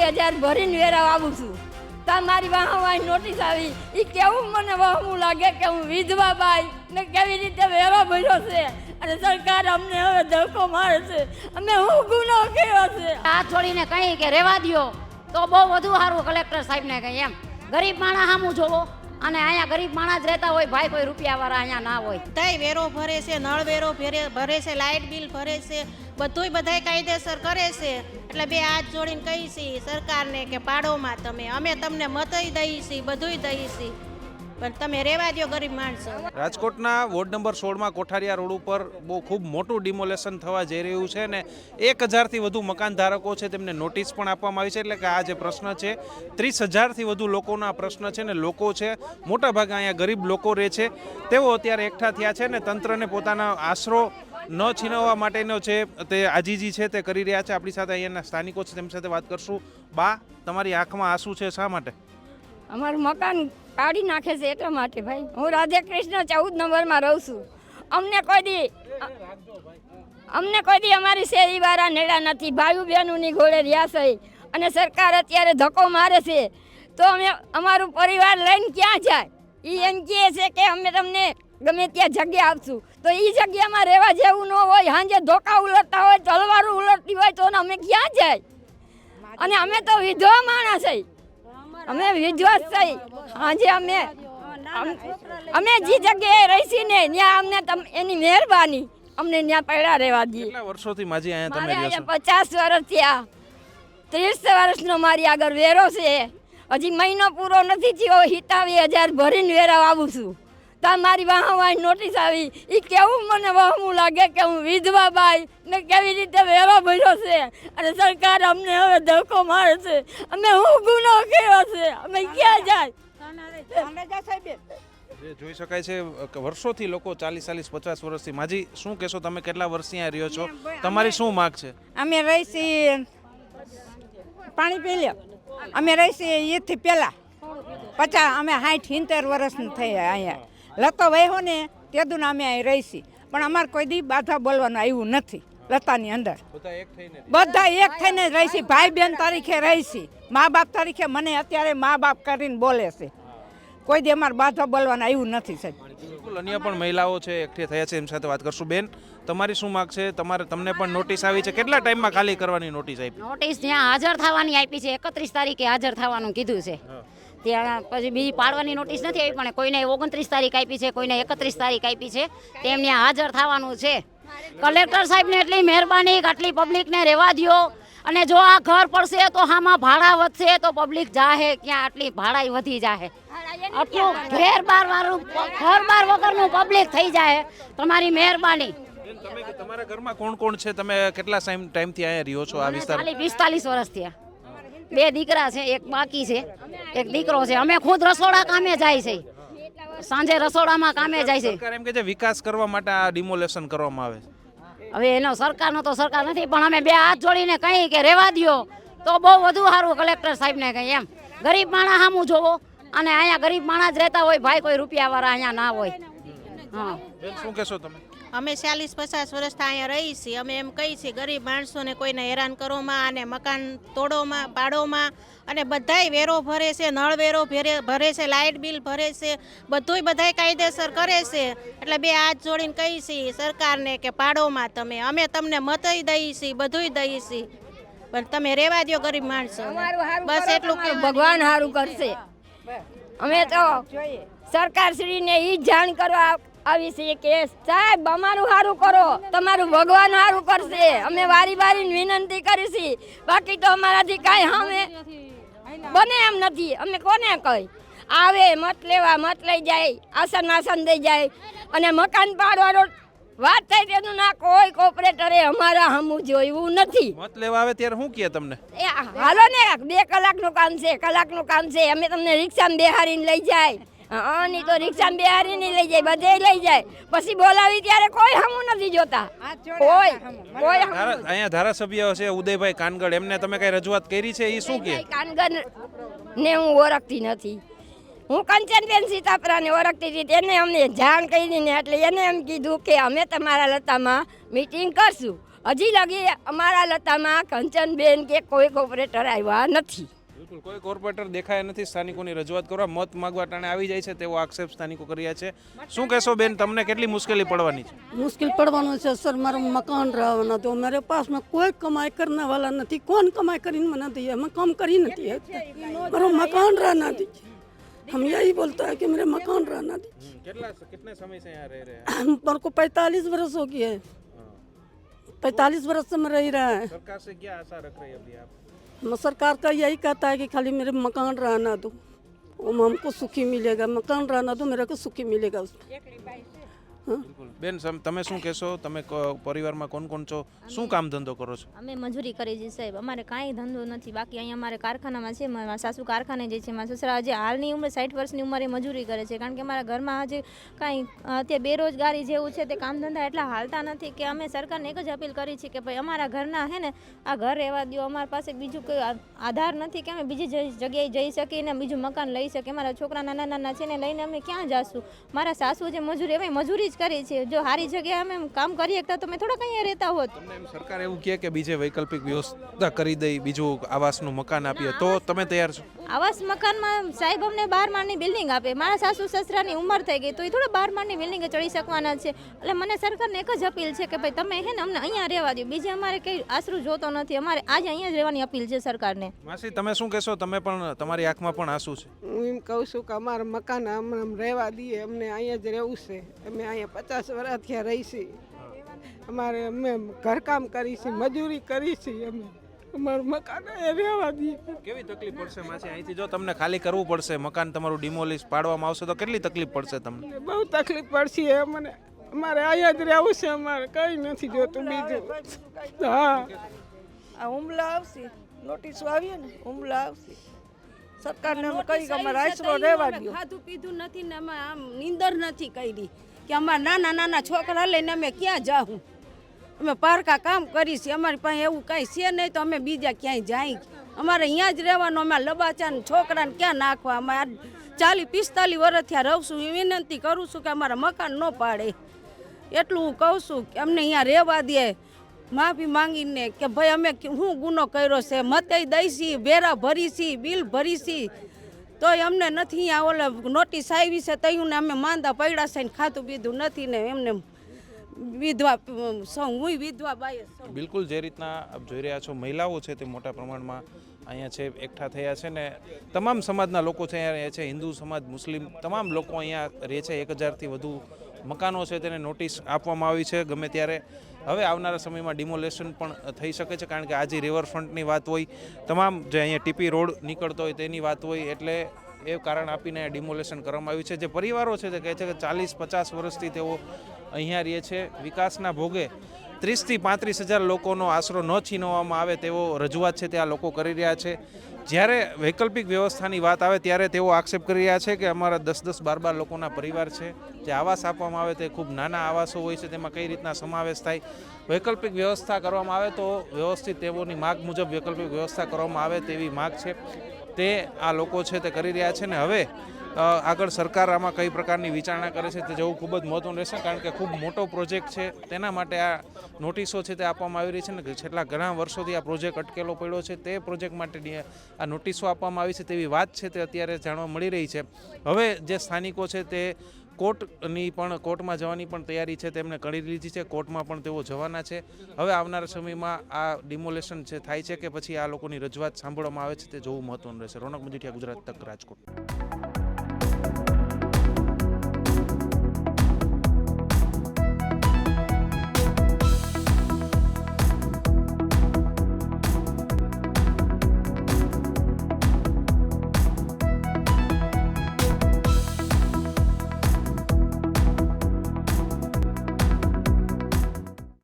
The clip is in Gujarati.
હિતાવી હજાર ભરીને વેરા આવું છું. તા મારી વાહવાની નોટિસ આવી. એ કેવું મને વહમું લાગે કે હું વિધવા બાઈ ને કેવી રીતે વેરો ભર્યો છે? અને સરકાર અમને હવે ધક્કો મારે છે. અમે હું ગુનો કર્યો છે? આ છોડીને કહી કે રેવા દ્યો. તો બહુ વધુ સારું કલેક્ટર સાહેબને કહી એમ. ગરીબ માણસ સામું જોવો. અને અહીંયા ગરીબ માણસ રહેતા હોય, ભાઈ કોઈ રૂપિયાવાળા અહીંયા ના હોય. બધાય વેરો ભરે છે, નળ વેરો ભરે ભરે છે, લાઇટ બિલ ભરે છે, બધુંય બધાય કાયદેસર કરે છે. એટલે બે હાથ જોડીને કહી સરકારને કે પાડોમાં તમે. અમે તમને મતય દઈશી બધુંય દઈશી પણ તમે રહેવા દો ગરીબ માણસો. રાજકોટના વોર્ડ નંબર સોળમાં કોઠારિયા રોડ ઉપર બહુ ખૂબ મોટું ડિમોલેશન થવા જઈ રહ્યું છે ને એક હજારથી વધુ મકાન ધારકો છે તેમને નોટિસ પણ આપવામાં આવી છે. એટલે કે આ જે પ્રશ્ન છે, ત્રીસ હજારથી વધુ લોકોના પ્રશ્ન છે ને લોકો છે, મોટાભાગે અહીંયા ગરીબ લોકો રહે છે. તેઓ અત્યારે એકઠા થયા છે ને તંત્રને પોતાના આશરો ન છીનવવા માટેનો છે તે આજીજી છે તે કરી રહ્યા છે. આપણી સાથે અહીંયાના સ્થાનિકો છે, તેમની સાથે વાત કરશું. બા, તમારી આંખમાં આંસુ છે, શા માટે? અમારું મકાન કાઢી નાખે છે એટલા માટે ભાઈ. હું રાધે કૃષ્ણ ચૌદ નંબરમાં રહું છું. અમને કોઈ દી અમને કોઈ દી અમારી શેરી વાળા નેડા નથી. ભાઈ બહેનોની ઘોડે રહ્યા છે. અને સરકાર અત્યારે ધક્કો મારે છે. તો અમે અમારું પરિવાર લઈને ક્યાં જાય? એ એમ કહે છે કે અમે તમને ગમે ત્યાં જગ્યા આપશું. તો એ જગ્યામાં રહેવા જેવું ન હોય સાંજે ધોકા ઉલટતા હોય, તલવારો ઉલટતી હોય, તો અમે ક્યાં જાય? અને અમે તો વિધવા માણસ છે. અમે વિધવા થઈ. આજે અમે અમે જે જગ્યાએ રહીશી ને ત્યાં અમને તમ એની મહેરબાની. અમને ત્યાં પડ્યા રહેવા દઈએ. કેટલા વર્ષોથી માજી અહીંયા તમે રહ્યા છો? પચાસ વર્ષ થયા ત્રીસ વર્ષનો મારી આગળ વેરો છે. હજી મહિનો પૂરો નથી થયો હિતાવી હજાર ભરીને વેરા આવું છું. તા મારી વાહવાની નોટિસ આવી. એ કેવું મને વહમું લાગે કે હું વિધવા બાઈ ને કેવી રીતે વેરો ભર્યો છે? અને સરકાર અમને હવે ધક્કો મારે છે. અમે હું ગુનો કર્યો છે? અમે ક્યાં જાય? જે જોઈ શકાય છે કે વર્ષોથી લોકો ચાલીસ ચાલીસ પચાસ વર્ષથી. માજી શું કહેશો તમે? કેટલા વર્ષથી અહીંયા રહ્યો છો? તમારી શું માગ છે? અમે રહીશી પાણી પી લ્યો અમે રહીશી એથી પહેલાં. પચાસ અમે સાઠ સિત્તેર વર્ષની થઈ અહીંયા. લતો વહ્યો ને તેદું અમે અહીં રહીશી. પણ અમારે કોઈ દી બાધા બોલવાનું આવ્યું નથી લતાની અંદર. બધા એક થઈને બધા જ રહીશી ભાઈ બહેન તરીકે રહીશી. મા બાપ તરીકે મને અત્યારે મા બાપ કરીને બોલે છે. કોઈ દી અમારે બાધા બોલવાનું આવ્યું નથી સાહેબ. બિલકુલ અન્ય પણ મહિલાઓ છે એકઠી થયા છે એમ સાથે વાત કરશું. બેન તમારી શું માગ છે? તમારે તમને પણ નોટિસ આવી છે? કેટલા ટાઈમમાં ખાલી કરવાની નોટિસ આપી? નોટિસ ત્યાં હાજર થવાની આપી છે એકત્રીસ તારીખે હાજર થવાનું કીધું છે. ત્યાં પછી બીજી પાડવાની નોટિસ નથી આવી પણ કોઈને ઓગણત્રીસ તારીખ આપી છે કોઈને એકત્રીસ તારીખ આપી છે તેમને હાજર થવાનું છે. કલેક્ટર સાહેબને એટલી મહેરબાની આટલી પબ્લિકને રહેવા દ્યો. અને જો આ ઘર પડશે તો આમાં ભાડા વધશે તો પબ્લિક જાહે ક્યાં આટલી ભાડા વધી જાહે. આટલું ઘેર બાર વાળું ઘર બાર વગરનું પબ્લિક થઈ જાય તમારી મહેરબાની. તમે તમારા ઘરમાં કોણ કોણ છે? તમે કેટલા ટાઈમ ટાઈમથી અહીંયા રહ્યો છો આ વિસ્તાર? ખાલી પિસ્તાલીસ વર્ષ થયા. બે દીકરા છે એક બાકી છે એક દીકરો છે. અમે ખુદ રસોડા કામે જાય છે. સાંજે રસોડામાં કામે જાય છે. સરકાર એમ કે છે વિકાસ કરવા માટે આ ડિમોલેશન કરવામાં આવે હવે એનો સરકારનો તો સરકાર નથી પણ અમે બે હાથ જોડીને કહી કે રેવા દ્યો. તો બહુ વધુ સારું કલેક્ટર સાહેબને કહી એમ. ગરીબ માણસ સામું જોવો. અને અહીંયા ગરીબ માણસ જ રહેતા હોય ભાઈ કોઈ રૂપિયાવાળા અહીંયા ના હોય. હા શું કહેશો તમે? અમે ચાલીસ પચાસ વર્ષથી અહીંયા રહી છીએ. અમે એમ કહી છીએ ગરીબ માણસોને કોઈને હેરાન કરોમાં અને મકાન તોડોમાં પાડોમાં અને બધાય વેરો ભરે છે નળ વેરો ભરે ભરે છે લાઇટ બિલ ભરે છે બધુંય બધાય કાયદેસર કરે છે. એટલે બે હાથ જોડીને કહી છીએ સરકારને કે પાડોમાં તમે. અમે તમને મતય દઈએ છીએ બધુંય દઈએ છીએ. પણ તમે રેવા દ્યો ગરીબ માણસો. બસ એટલું કે ભગવાન સારું કરશે. અમે તો સરકારશ્રીને ઈ જ જાણ કરવા આવી છે કે સાહેબ અમારું સારું કરો. તમારું ભગવાન સારું કરશે. અમે વારી વારી વિનંતી કરીશી. બાકી તો અમારાથી કાંઈ અમે બને એમ નથી. અમે કોને કહી? આવે મત લેવા મત લઈ જાય આસન આસન દઈ જાય. અને મકાન પાડવાનો વાત થાય તેનું ના કોઈ કોપરેટરે અમારા હમું જોયું નથી. મત લેવા આવે ત્યારે શું કહે તમને? એ હાલો ને બે કલાકનું કામ છે કલાકનું કામ છે. અમે તમને રિક્ષામાં બેહારીને લઈ જાય. આની તો રિક્ષા બિહારી ની લઈ જાય બધે લઈ જાય. પછી બોલાવી ત્યારે કોઈ હમું નથી જોતા. કોઈ કોઈ અહીંયા ધારાસભ્ય છે ઉદયભાઈ કાનગડ. એમને તમે કઈ રજૂઆત કરી છે? એ શું કહે કાનગડ ને હું ઓળખતી નથી. હું કંચનબેન સીતાપરાને ઓળખતી હતી તેને અમને જાણ કરી ને એટલે એને એમ કીધું કે અમે તમારા લતામાં મીટિંગ કરશું. હજી લગી અમારા લતામાં કંચનબેન કે કોઈ કોપરેટર આવ્યા નથી. બિલકુલ કોઈ કોર્પોરેટર દેખાયા નથી સ્થાનિકોની રજૂઆત કરવા મત માગવા ટાણે આવી જાય છે તેવો આક્ષેપ સ્થાનિકો કર્યા છે શું કહેશો બેન તમને કેટલી મુશ્કેલી પડવાની છે मुश्किल पड़वानो છે સર મારો મકાન રહેવાના તો मेरे पास में कोई कमाई करने वाला નથી કોણ કમાઈ કરીને મને દઈએ मैं काम कर ही नहीं है मारो मकान रहना दीजिए हम यही बोलता है कि मेरे मकान रहना दीजिए કેટલા કેટલે સમય से यहाँ रह रहे हैं मेरे को पैंतालीस वर्ष हो गए पैंतालीस वर्ष से मैं रह रहा है सरकार से क्या आशा रख रही है अभी आप मैं सरकार का यही कहता है कि खाली मेरे मकान रहना दो हमको सुखी मिलेगा मकान रहना दो मेरे को सुखी मिलेगा उसमें બેન તમે શું કહેશો? તમે પરિવારમાં કોણ કોણ છો શું કામ ધંધો કરો છો? અમે મજૂરી કરી છે સાહેબ. અમારે કાંઈ ધંધો નથી. બાકી અહીંયા અમારે કારખાનામાં છે. મારા સાસુ કારખાને જે છે. મારા સસરા હજી હાલની ઉંમર સાઠ વર્ષની ઉંમરે મજૂરી કરે છે. કારણ કે મારા ઘરમાં હજી કાંઈ અત્યારે બેરોજગારી જેવું છે તે કામ ધંધા એટલા હાલતા નથી કે અમે સરકારને એક જ અપીલ કરી છે કે ભાઈ અમારા ઘરના હે ને આ ઘર રહેવા દો અમારી પાસે બીજું કોઈ આધાર નથી કે અમે બીજી જગ્યાએ જઈ શકીએ ને બીજું મકાન લઈ શકીએ. મારા છોકરા નાના નાના છે ને લઈને અમે ક્યાં જાશું? મારા સાસુ જે મજૂરી અમે મજૂરી જ કરી છે. જો સારી જગ્યાએ અમે કામ કરી શકતા તો અમે થોડાક અહીંયા રહેતા હોત. એમ સરકાર એવું કહે કે બીજે વૈકલ્પિક વ્યવસ્થા કરી દઈ બીજું આવાસનું મકાન આપીએ તો તમે તૈયાર છો? આવાસ મકાનમાં સાહેબ અમને બાર માળની બિલ્ડિંગ આપે. મારા સાસુ સસરાની ઉંમર થઈ ગઈ તો એ થોડા બાર માળની બિલ્ડિંગ ચડી શકવાના છે. એટલે મને સરકારને એક જ અપીલ છે કે ભાઈ તમે હે ને અમને અહીંયા રહેવા દો. બીજે અમારે કંઈ આશરું જોતો નથી. અમારે આજે અહીંયા જ રહેવાની અપીલ છે સરકારને. માસી તમે શું કહેશો? તમે પણ તમારી આંખમાં પણ આંસુ છે. હું એમ કહું છું કે અમારા મકાન અમને આમ રહેવા દઈએ. અમને અહીંયા જ રહેવું છે. અમે અહીંયા પચાસ વર્ષ ત્યાં રહી છીએ અમારે અમે ઘરકામ કરી છીએ મજૂરી કરી છીએ અમે. અમારું મકાન એ રહેવા દઈએ કેવી તકલીફ પડશે માસી? અહીંથી જો તમને ખાલી કરવું પડશે મકાન તમારું ડિમોલિશ પાડવામાં આવશે તો કેટલી તકલીફ પડશે તમને? બહુ તકલીફ પડશે મને. અમારે અહીંયા જ રહેવું છે અમારે કંઈ નથી જોતું બીજું. હા. આ હુમલા આવશે. નોટિસો આવીએ ને હુમલા આવશે. સરકારને અમે કહી કે અમારે આશરો રહેવા દો. ખાધું પીધું નથી ને અમે આમ નીંદર નથી કરી. કે અમારા નાના નાના છોકરા લઈને અમે ક્યાં જાઉં અમે પારકા કામ કરી છીએ, અમારી પાસે એવું કાંઈ છે નહીં તો અમે બીજા ક્યાંય જાય અમારે અહીંયા જ રહેવાનું અમે લબાચા છોકરાને ક્યાં નાખવા? અમે આ ચાલી પિસ્તાલીસ વર્ષ થયા રહું છું, વિનંતી કરું છું કે અમારા મકાન ન પાડે. એટલું હું કહું છું કે અમને અહીંયા રહેવા દે. માફી માંગીને કે ભાઈ અમે હું ગુનો કર્યો છે? મતે દઈશી વેરા ભરીશી બિલ ભરીશી તોય અમને નથી અહીંયા ઓલે નોટિસ આવી છે તયું અમે માંદા પડ્યા છે ને ખાતું પીધું નથી ને એમને વિધવા, સૌ હું વિધવા બાઈ બિલકુલ જે રીતના આપ જોઈ રહ્યા છો, મહિલાઓ છે તે મોટા પ્રમાણમાં અહીંયા છે, એકઠા થયા છે ને તમામ સમાજના લોકો છે, અહીંયા રહે છે, હિન્દુ સમાજ, મુસ્લિમ, તમામ લોકો અહીંયા રહે છે, એક હજારથી વધુ મકાનો છે તેને નોટિસ આપવામાં આવી છે. ગમે ત્યારે હવે આવનારા સમયમાં ડિમોલેશન પણ થઈ શકે છે, કારણ કે આજે રિવરફ્રન્ટની વાત હોય, તમામ જે અહીંયા ટીપી રોડ નીકળતો હોય તેની વાત હોય, એટલે એ કારણ આપીને ડિમોલેશન કરવામાં આવ્યું છે. જે પરિવારો છે તે કહે છે કે ચાલીસ પચાસ વર્ષથી તેઓ અહીંયા રહે છે. વિકાસના ભોગે ત્રીસથી પાંત્રીસ હજાર લોકોનો આશરો ન છીનવવામાં આવે તેવો રજૂઆત છે તે આ લોકો કરી રહ્યા છે. જ્યારે વૈકલ્પિક વ્યવસ્થાની વાત આવે ત્યારે તેઓ આક્ષેપ કરી રહ્યા છે કે અમારા દસ દસ બાર બાર લોકોના પરિવાર છે. જે આવાસ આપવામાં આવે તે ખૂબ નાના આવાસો હોય છે, તેમાં કઈ રીતના સમાવેશ થાય? વૈકલ્પિક વ્યવસ્થા કરવામાં આવે તો વ્યવસ્થિત તેઓની માગ મુજબ વૈકલ્પિક વ્યવસ્થા કરવામાં આવે તેવી માગ છે. તે આ લોકો છે તે કરી રહ્યા છે ને હવે આગળ સરકાર આમાં કઈ પ્રકારની વિચારણા કરે છે તે જવું ખૂબ જ મહત્વનું રહેશે, કારણ કે ખૂબ મોટો પ્રોજેક્ટ છે. તેના માટે આ નોટિસો છે તે આપવામાં આવી રહી છે ને છેલ્લા ઘણા વર્ષોથી આ પ્રોજેક્ટ અટકેલો પડ્યો છે, તે પ્રોજેક્ટ માટેની આ નોટિસો આપવામાં આવી છે તેવી વાત છે તે અત્યારે જાણવા મળી રહી છે. હવે જે સ્થાનિકો છે તે કોર્ટની પણ, કોર્ટમાં જવાની પણ તૈયારી છે તેમણે કરી લીધી છે, કોર્ટમાં પણ તેઓ જવાના છે. હવે આવનારા સમયમાં આ ડિમોલેશન છે થાય છે કે પછી આ લોકોની રજૂઆત સાંભળવામાં આવે છે તે જોવું મહત્વનું રહેશે. રોનક મજીઠિયા ગુજરાત તક રાજકોટ.